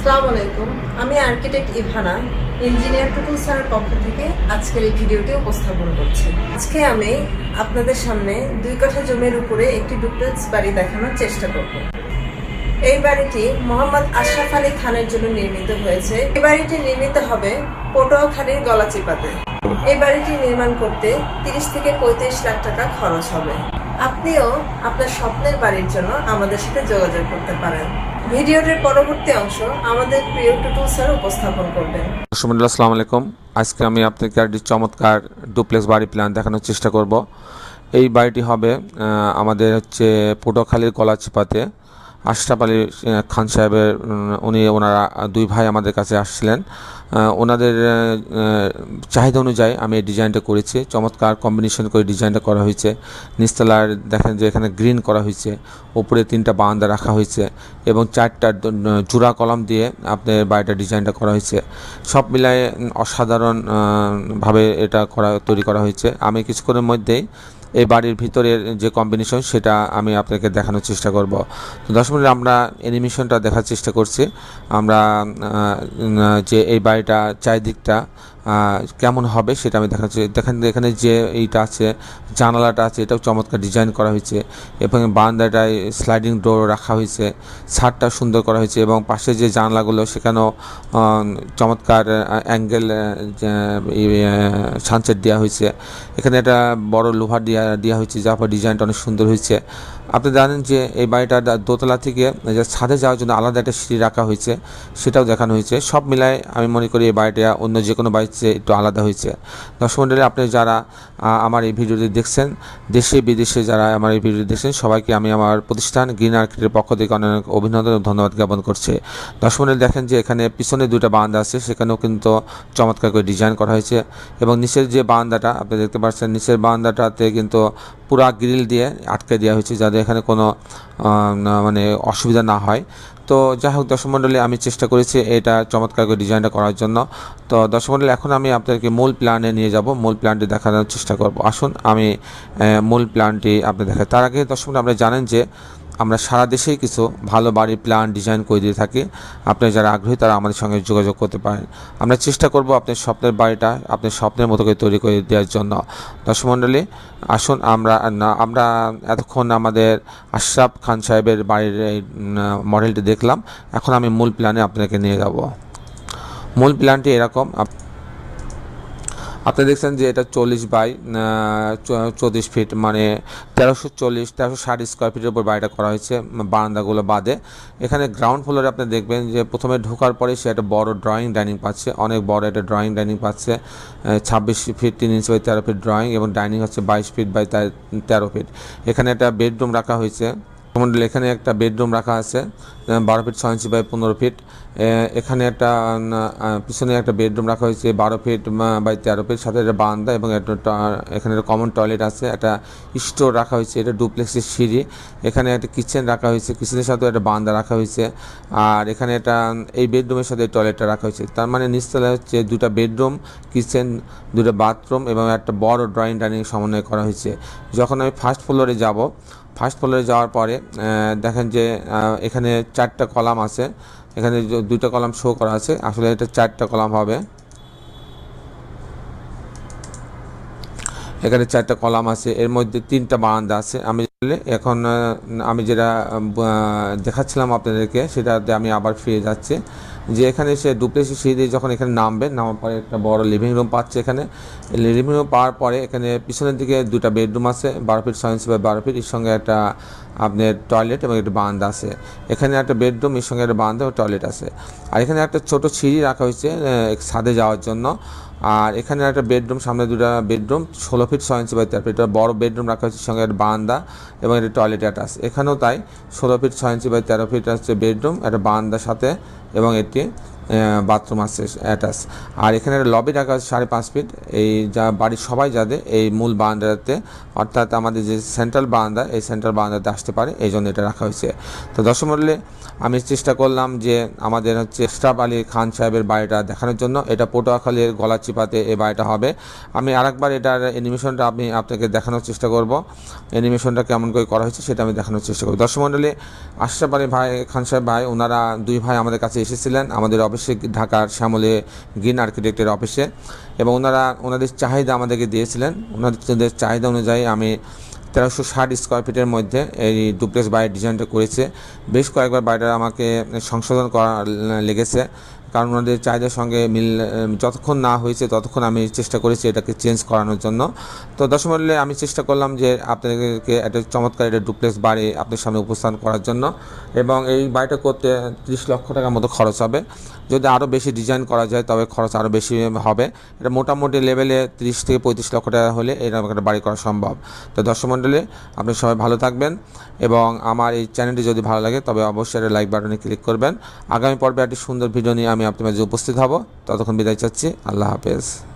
আসসালামু আলাইকুম। আমি আর্কিটেক্ট ইভানা, ইঞ্জিনিয়ার টুটুল স্যারের পক্ষ থেকে আজকের এই ভিডিওটি উপস্থাপন করছি। আজকে আমি আপনাদের সামনে দুই কাঠা জমির উপরে একটি ডুপ্লেক্স বাড়ি দেখানোর চেষ্টা করব। এই বাড়িটি মোহাম্মদ আশরাফ আলী খানের জন্য নির্মিত হয়েছে। এই বাড়িটি নির্মিত হবে পটুয়াখালীর গলাচিপাতে। এই বাড়িটি নির্মাণ করতে তিরিশ থেকে পঁয়ত্রিশ লাখ টাকা খরচ হবে। আপনিও আপনার স্বপ্নের বাড়ির জন্য আমাদের সাথে যোগাযোগ করতে পারেন। ভিডিওটির পরবর্তী অংশ আমাদের প্রিয় স্যার উপস্থাপন করবেন। আসসালামু আলাইকুম। আজকে আমি আপনাকে একটি চমৎকার ডুপ্লেক্স বাড়ি প্ল্যান দেখানোর চেষ্টা করব। এই বাড়িটি হবে আমাদের হচ্ছে পটুয়াখালীর গলাচিপাতে আশরাফ আলী খান সাহেবের উনি ওনারা দুই ভাই আমাদের কাছে আসছিলেন। ওনাদের চাহিদা অনুযায়ী আমি এই ডিজাইনটা করেছি। চমৎকার কম্বিনেশন করে ডিজাইনটা করা হয়েছে। নিচতলার দেখেন যে এখানে গ্রিন করা হয়েছে। ওপরে তিনটা বারান্দা রাখা হয়েছে এবং চারটা জোড়া কলাম দিয়ে আপনার বাড়িটা ডিজাইনটা করা হয়েছে। সব মিলায়ে উম, অসাধারণ আহ, ভাবে এটা করা তৈরি করা হয়েছে। আমি কিছুক্ষণের মধ্যেই এই বাড়ির ভিতরের যে কম্বিনেশন সেটা আমি আপনাকে দেখানোর চেষ্টা করব। তো দশ মিনিট আমরা অ্যানিমেশনটা দেখার চেষ্টা করছি। আমরা যে এই বাড়িটা চারিদিকটা কেমন হবে সেটা আমি দেখাচ্ছি। দেখেন, এখানে যে এইটা আছে, জানালাটা আছে, এটাও চমৎকার ডিজাইন করা হয়েছে। এবং বারান্দাটায় স্লাইডিং ডোর রাখা হয়েছে। ছাদটা সুন্দর করা হয়েছে এবং পাশে যে জানলাগুলো, সেখানেও চমৎকার অ্যাঙ্গেল সানসেট দেওয়া হয়েছে। এখানে একটা বড় লোহার দেওয়া দেওয়া হয়েছে, যার পর ডিজাইনটা অনেক সুন্দর হয়েছে। আপনি জানেন যে এই বাড়িটা দোতলা থেকে ছাদে যাওয়ার জন্য আলাদা একটা সিঁড়ি রাখা হয়েছে, সেটাও দেখানো হয়েছে। সব মিলায় আমি মনে করি এই বাড়িটা অন্য যে কোনো বাড়ির চেয়ে একটু আলাদা হয়েছে। দর্শক মন্ডলী, আপনি যারা আমার এই ভিডিওটি দেখছেন, দেশে, বিদেশে যারা আমার এই ভিডিওটি দেখছেন, সবাইকে আমি আমার প্রতিষ্ঠান গ্রিন আর্কিটের পক্ষ থেকে অনেক অভিনন্দন ও ধন্যবাদ জ্ঞাপন করছে। দর্শক মন্ডলী, দেখেন যে এখানে পিছনে দুটো বারান্দা আছে, সেখানেও কিন্তু চমৎকার করে ডিজাইন করা হয়েছে এবং নিচের যে বারান্দাটা, আপনি দেখতে পাচ্ছেন, নিচের বারান্দাটাতে কিন্তু পুরা গ্রিল দিয়ে আটকে দেওয়া হয়েছে যাতে এখানে কোনো মানে অসুবিধা না হয়। তো যাই হোক, দর্শক আমি চেষ্টা করেছি এটা চমৎকার করে ডিজাইনটা করার জন্য। তো দর্শক এখন আমি আপনাদেরকে মূল প্ল্যানে নিয়ে যাব, মূল প্ল্যানটি দেখানোর চেষ্টা করব। আসুন, আমি মূল প্ল্যানটি আপনি দেখাই। তার আগে দর্শক আপনি জানেন যে আমরা সারা দেশেই কিছু ভালো বাড়ির প্ল্যান ডিজাইন করে দিয়ে থাকি। আপনি যারা আগ্রহী, তারা আমাদের সঙ্গে যোগাযোগ করতে পারেন। আমরা চেষ্টা করব আপনার স্বপ্নের বাড়িটা, আপনার স্বপ্নের মতো করে তৈরি করে দেওয়ার জন্য। দর্শক মণ্ডলী, আসুন আমরা আমরা এতক্ষণ আমাদের আশরাফ খান সাহেবের বাড়ির এই মডেলটি দেখলাম। এখন আমি মূল প্ল্যানে আপনাকে নিয়ে যাব। মূল প্ল্যানটি এরকম আপনি দেখছেন যে এটা চল্লিশ বাই চৌত্রিশ ফিট মানে তেরোশো চল্লিশ, তেরোশো ষাট স্কোয়ার ফিটের উপর বাড়িটা করা হয়েছে বারান্দাগুলো বাদে। এখানে গ্রাউন্ড ফ্লোরে আপনি দেখবেন যে প্রথমে ঢোকার পরে সে একটা বড় ড্রয়িং ডাইনিং পাচ্ছে, অনেক বড় একটা ড্রয়িং ডাইনিং পাচ্ছে ছাব্বিশ ফিট, তিন ইঞ্চি বাই তেরো ফিট ড্রয়িং এবং ডাইনিং হচ্ছে বাইশ ফিট বাই তেরো ফিট। এখানে একটা বেডরুম রাখা হয়েছে মন্ডল এখানে একটা বেডরুম রাখা আছে বারো ফিট ছয় ইঞ্চি বাই পনেরো ফিট। এখানে একটা পিছনে একটা বেডরুম রাখা হয়েছে, বারো ফিট বাই তেরো ফিট, সাথে একটা বারান্দা এবং একটা এখানে একটা কমন টয়লেট আছে, একটা স্টোর রাখা হয়েছে, এটা ডুপ্লেক্সের সিঁড়ি। এখানে একটা কিচেন রাখা হয়েছে কিচেনের সাথেও একটা বারান্দা রাখা হয়েছে। আর এখানে একটা, এই বেডরুমের সাথে টয়লেটটা রাখা হয়েছে। তার মানে নিচতলায় হচ্ছে দুটা বেডরুম কিচেন দুটো বাথরুম এবং একটা বড় ড্রয়িং ডাইনিং সমন্বয় করা হয়েছে। যখন আমি ফার্স্ট ফ্লোরে যাব ফার্স্ট ফ্লোরে যাওয়ার পরে দেখেন যে এখানে চারটা কলাম আছে। এখানে দুইটা কলাম শো করা আছে। আসলে এটা চারটা কলাম হবে। এখানে চারটা কলাম আছে। এর মধ্যে তিনটা বারান্দা আছে। আমি এখন আমি যেটা দেখাচ্ছিলাম আপনাদেরকে, সেটাতে আমি আবার ফিরে যাচ্ছি। যে এখানে সে ডুপ্লেসি সিঁড়ি দিয়ে যখন এখানে নামবে, নামার পরে একটা বড় লিভিং রুম পাচ্ছে এখানে। লিভিং রুম পাওয়ার পরে এখানে পিছনের দিকে দুটা বেডরুম আছে, বারো ফিট ছয় বাই বারো ফিট এর সঙ্গে একটা আপনার টয়লেট এবং একটা বারান্দা আছে। এখানে একটা বেডরুম এর সঙ্গে একটা বারান্দা ও টয়লেট আছে। আর এখানে একটা ছোট সিঁড়ি রাখা হয়েছে ছাদে যাওয়ার জন্য। আর এখানে একটা বেডরুম সামনে দুটো বেডরুম ষোলো ফিট ছয় ইঞ্চি বাই তেরো ফিট বড় বেডরুম রাখা হয়েছে, সঙ্গে একটা বারান্দা এবং একটা টয়লেট একটা আছে এখানেও তাই, ষোলো ফিট ছয় ইঞ্চি বাই তেরো ফিট হচ্ছে বেডরুম একটা বারান্দার সাথে এবং একটি বাথরুম আছে অ্যাটাচ আর এখানে লবি রাখা আছে সাড়ে পাঁচ ফিট এই যা বাড়ির সবাই যাতে এই মূল বারান্দাতে। অর্থাৎ আমাদের যে সেন্ট্রাল বারান্দা, এই সেন্ট্রাল বারান্দাতে আসতে পারে। এই জন্য এটা রাখা হয়েছে। তো মণ্ডলী আমি চেষ্টা করলাম যে আমাদের হচ্ছে স্টাফ আলী খান সাহেবের বাড়িটা দেখানোর জন্য। এটা পটুয়াখালীর গলা চিপাতে এই বাড়িটা হবে। আমি আরেকবার এটার অ্যানিমেশনটা আমি আপনাকে দেখানোর চেষ্টা করব। অ্যানিমেশনটা কেমন করে করা হয়েছে সেটা আমি দেখানোর চেষ্টা করব। দর্শক মণ্ডলী আশরাফ আলী ভাই, খান সাহেব ভাই, ওনারা দুই ভাই আমাদের কাছে এসেছিলেন। আমাদের অফিসে ঢাকার শ্যামলে গ্রিন আর্কিটেক্টের অফিসে এবং ওনারা, ওনাদের চাহিদা আমাদেরকে দিয়েছিলেন। ওনাদের চাহিদা অনুযায়ী আমি তেরোশো ষাট স্কোয়ার ফিটের মধ্যে এই ডুপ্লেক্স বাড়ির ডিজাইনটা করেছে। বেশ কয়েকবার বাড়িটা আমাকে সংশোধন করা লেগেছে। কারণ ওনাদের চাহিদার সঙ্গে মিল যতক্ষণ না হয়েছে ততক্ষণ আমি চেষ্টা করেছি এটাকে চেঞ্জ করানোর জন্য। তো দশ মূল্যে আমি চেষ্টা করলাম যে আপনাদেরকে একটা চমৎকার একটা ডুপ্লেক্স বাড়ি আপনার সামনে উপস্থান করার জন্য এবং এই বাড়িটা করতে ত্রিশ লক্ষ টাকার মতো খরচ হবে। যদি আরও বেশি ডিজাইন করা যায় তবে খরচ আরও বেশি হবে। এটা মোটামুটি লেভেলে তিরিশ থেকে পঁয়ত্রিশ লক্ষ টাকা হলে এরকম একটা বাড়ি করা সম্ভব। তো দর্শক মণ্ডলী আপনি সবাই ভালো থাকবেন এবং আমার এই চ্যানেলটি যদি ভালো লাগে তবে অবশ্যই একটা লাইক বাটনে ক্লিক করবেন। আগামী পর্বে একটি সুন্দর ভিডিও নিয়ে আমি আপনার মাঝে উপস্থিত হব। ততক্ষণ বিদায় চাচ্ছি। আল্লাহ হাফেজ।